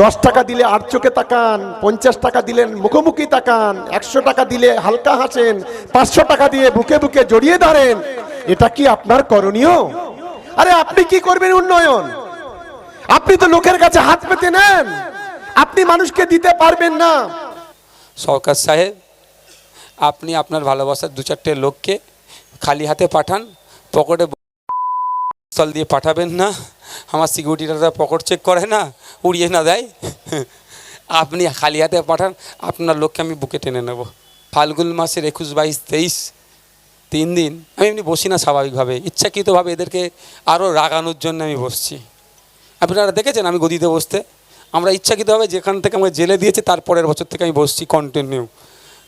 দশ টাকা দিলে আট চোখে তাকান, পঞ্চাশ টাকা দিলেন মুখোমুখি তাকান, একশো টাকা দিলে হালকা হাসেন, পাঁচশো টাকা দিয়ে বুকে বুকে জড়িয়ে ধরেন। এটা কি আপনার করণীয়? আরে আপনি কি করবেন উন্নয়ন? আপনি তো লোকের কাছে হাত পেতে নেন। আপনি মানুষকে দিতে পারবেন না। সরকার সাহেব, আপনি আপনার ভালোবাসার দু চারটে লোককে খালি হাতে পাঠান, পকেটে স্থল দিয়ে পাঠাবেন না, আমার সিকিউরিটিরা পকেট চেক করে না, উড়িয়ে না দেয়। আপনি খালি হাতে পাঠান, আপনার লোককে আমি বুকে টেনে নেব। ফাল্গুন মাসের একুশ, বাইশ, তেইশ, তিন দিন, আমি এমনি বসি না স্বাভাবিকভাবে। ইচ্ছাকৃতভাবে এদেরকে আরও রাগানোর জন্য আমি বসছি। আপনারা দেখেছেন আমি গদিতে বসতে। আমরা ইচ্ছাকৃতভাবে যেখান থেকে আমাকে জেলে দিয়েছে তারপরের বছর থেকে আমি বসছি কন্টিনিউ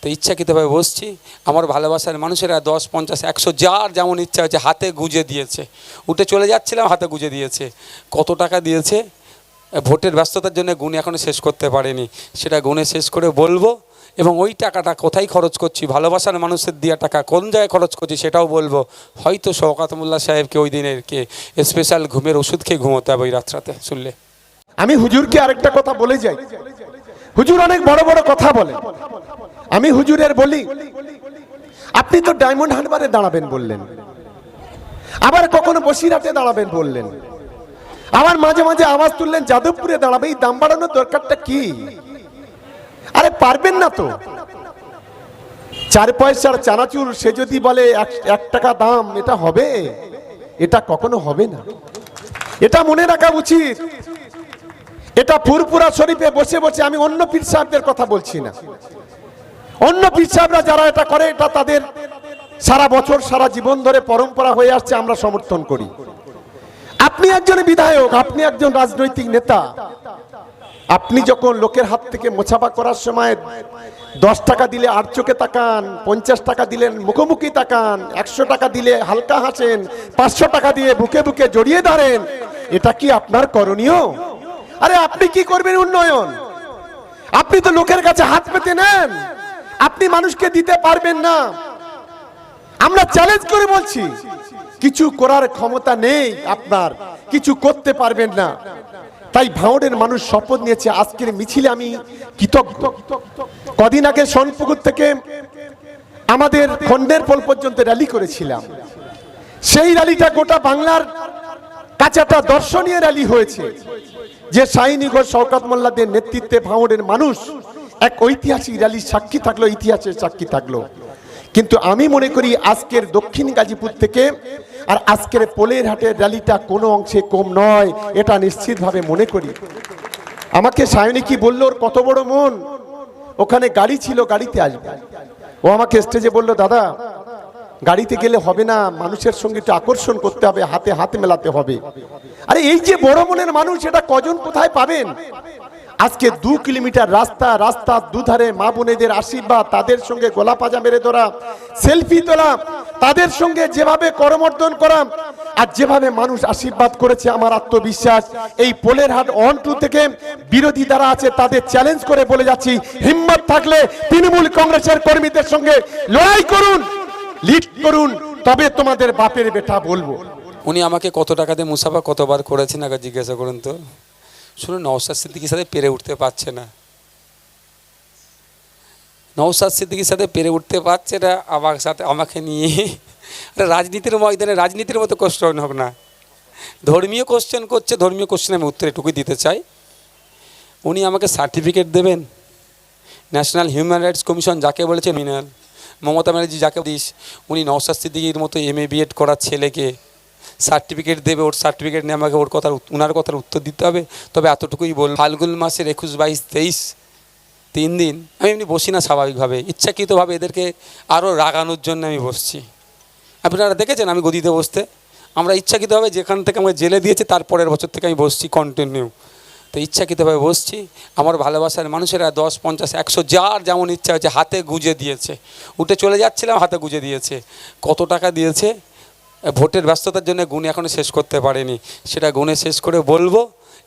তো ইচ্ছাকৃতভাবে বসছি। আমার ভালোবাসার মানুষেরা দশ, পঞ্চাশ, একশো যার যেমন ইচ্ছা হচ্ছে হাতে গুঁজে দিয়েছে। উঠে চলে যাচ্ছিলাম, হাতে গুঁজে দিয়েছে। কত টাকা দিয়েছে? ভোটের ব্যস্ততার জন্য গুণে এখনও শেষ করতে পারেনি। সেটা গুণে শেষ করে বলব এবং ওই টাকাটা কোথায় খরচ করছি? ভালোবাসার মানুষের দেওয়া টাকা কোন জায়গায় খরচ করছি সেটাও বলব। হয়তো শওকাত মোল্লা সাহেবকে ওই দিনের কে স্পেশাল ঘুমের ওষুধ খেয়ে ঘুমোতে হবে ওই রাত্রাতে, শুনলে। আমি হুজুরকে আরেকটা কথা বলে যাই। হুজুর অনেক বড় বড় কথা বলে। আমি হুজুরের বলি, আপনি তো ডায়মন্ড হারবারে দাঁড়াবেন বললেন। আবার কখনো বসিরহাটে দাঁড়াবেন বললেন। আবার মাঝে মাঝে আওয়াজ তুললেন, যাদবপুরে দাঁড়াবে, এই দাম বাড়ানোর দরকারটা কি? আরে পারবেন না তো। চার পয়সার চানাচুর, সে যদি বলে এক- টাকা দাম, এটা হবে? এটা কখনো হবে না। এটা মনে রাখা উচিত। এটা ফুরপুরা শরীফে বসে বসে আমি অন্য পীর সাহেবদের কথা বলছি না। অন্য পীর সাহেবরা যারা এটা করে, এটা তাদের সারা বছর, সারা জীবন ধরে পরম্পরা হয়ে আসছে, আমরা সমর্থন করি। আপনি একজন বিধায়ক, আপনি একজন রাজনৈতিক নেতা। আপনি যখন লোকের হাত থেকে মোছাপা করার সময় দশ টাকা দিলে আট চোখে তাকান, পঞ্চাশ টাকা দিলেন, মুখোমুখি তাকান, একশো টাকা দিলে হালকা হাসেন, পাঁচশো টাকা দিয়ে বুকে বুকে জড়িয়ে ধরেন, এটা কি আপনার করণীয়? আরে আপনি কি করবেন উন্নয়ন? আপনি তো লোকের কাছে হাত পেতে নেন। আপনি মানুষকে দিতে পারবেন না। আমরা চ্যালেঞ্জ করে বলছি, কিছু করার ক্ষমতা নেই আপনার, কিছু করতে পারবেন না। তাই ভাঁড়ের মানুষ শপথ নিয়েছে, আজকের মিছিলে আমি কৃতজ্ঞ। কদিন আগে সোনপুকুর থেকে আমাদের খন্ডের পোল পর্যন্ত র্যালি করেছিলাম। সেই র্যালিটা গোটা বাংলার কাছে একটা দর্শনীয় র্যালি হয়েছে। যে শাহিনী ঘোষ, শওকাত মোল্লাদের নেতৃত্বে ভাঁড়ের মানুষ এক ঐতিহাসিক র্যালির সাক্ষী থাকল, ইতিহাসের সাক্ষী থাকল। কিন্তু আমি মনে করি আজকের দক্ষিণ গাজীপুর থেকে আর আজকের পোলের হাটের র্যালিটা কোনো অংশে কম নয়, এটা নিশ্চিতভাবে মনে করি। আমাকে সায়নী কি বলল, ওর কত বড় মন? ওখানে গাড়ি ছিল, গাড়িতে আসবে। ও আমাকে স্টেজে বলল, দাদা, গাড়িতে গেলে হবে না, মানুষের সঙ্গে একটু আকর্ষণ করতে হবে, হাতে হাতে মেলাতে হবে। আরে, এই যে বড় মনের মানুষ, এটা কজন কোথায় পাবেন? আজকে দু কিলোমিটার রাস্তা রাস্তার দুধারে মা বোনেদের আশীর্বাদ, তাদের সঙ্গে গোলা পাজা মেরে ধরা, সেলফি তোলা, তাদের সঙ্গে যেভাবে করমর্দন করা, আর যেভাবে মানুষ আশীর্বাদ করেছে আমার আত্মবিশ্বাস, এই পোলের হাট অন টু থেকে বিরোধী যারা আছে তাদের চ্যালেঞ্জ করে বলে যাচ্ছি, হিম্মত থাকলে তৃণমূল কংগ্রেসের কর্মীদের সঙ্গে লড়াই করুন লিড করুন, তবে তোমাদের বাপের বেটা বলব। উনি আমাকে কত টাকা দিয়ে মুসাফা কতবার করেছেন, আগে জিজ্ঞাসা করুন তো। শুনুন নওসাদ সিদ্দিকির সাথে পেরে উঠতে পারছে না। নওসাদ সিদ্দিকির সাথে পেরে উঠতে পারছে না, আমার সাথে, আমাকে নিয়ে। রাজনীতির ময়দানে, রাজনীতির মতো কোশ্চেন হোক না। ধর্মীয় কোশ্চেন করছে, ধর্মীয় কোশ্চেন আমি উত্তর এটুকুই দিতে চাই। উনি আমাকে সার্টিফিকেট দেবেন। ন্যাশনাল হিউম্যান রাইটস কমিশন যাকে বলেছে, মিনাল, মমতা ব্যানার্জি যাকে দিস উনি নওসাদ সিদ্দিকির মতো এম এ বিএড করার ছেলেকে সার্টিফিকেট দেবে, ওর সার্টিফিকেট নিয়ে আমাকে ওর কথার ওনার কথার উত্তর দিতে হবে। তবে এতটুকুই বল ফাল্গুন মাসের একুশ বাইশ তেইশ তিন দিন আমি এমনি বসি না স্বাভাবিকভাবে। ইচ্ছাকৃতভাবে এদেরকে আরও রাগানোর জন্য আমি বসছি। আপনারা দেখেছেন আমি গদিতে বসতে। আমরা ইচ্ছাকৃতভাবে যেখান থেকে আমাকে জেলে দিয়েছে তারপরের বছর থেকে আমি বসছি কন্টিনিউ তো ইচ্ছাকৃতভাবে বসছি। আমার ভালোবাসার মানুষেরা দশ, পঞ্চাশ, একশো যার যেমন ইচ্ছা হচ্ছে হাতে গুজে দিয়েছে। উঠে চলে যাচ্ছিলাম, হাতে গুজে দিয়েছে। কত টাকা দিয়েছে? ভোটের ব্যস্ততার জন্য গুণ এখনও শেষ করতে পারেনি। সেটা গুণে শেষ করে বলব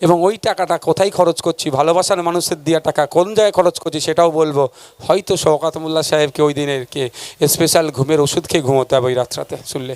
এবং ওই টাকাটা কোথায় খরচ করছি, ভালোবাসার মানুষের দেওয়া টাকা কোন জায়গায় খরচ করছি সেটাও বলব। হয়তো শওকাত মোল্লা সাহেবকে ওই দিনেরকে স্পেশাল ঘুমের ওষুধ খেয়ে ঘুমোতে হবে ওই রাত্রাতে শুনলে।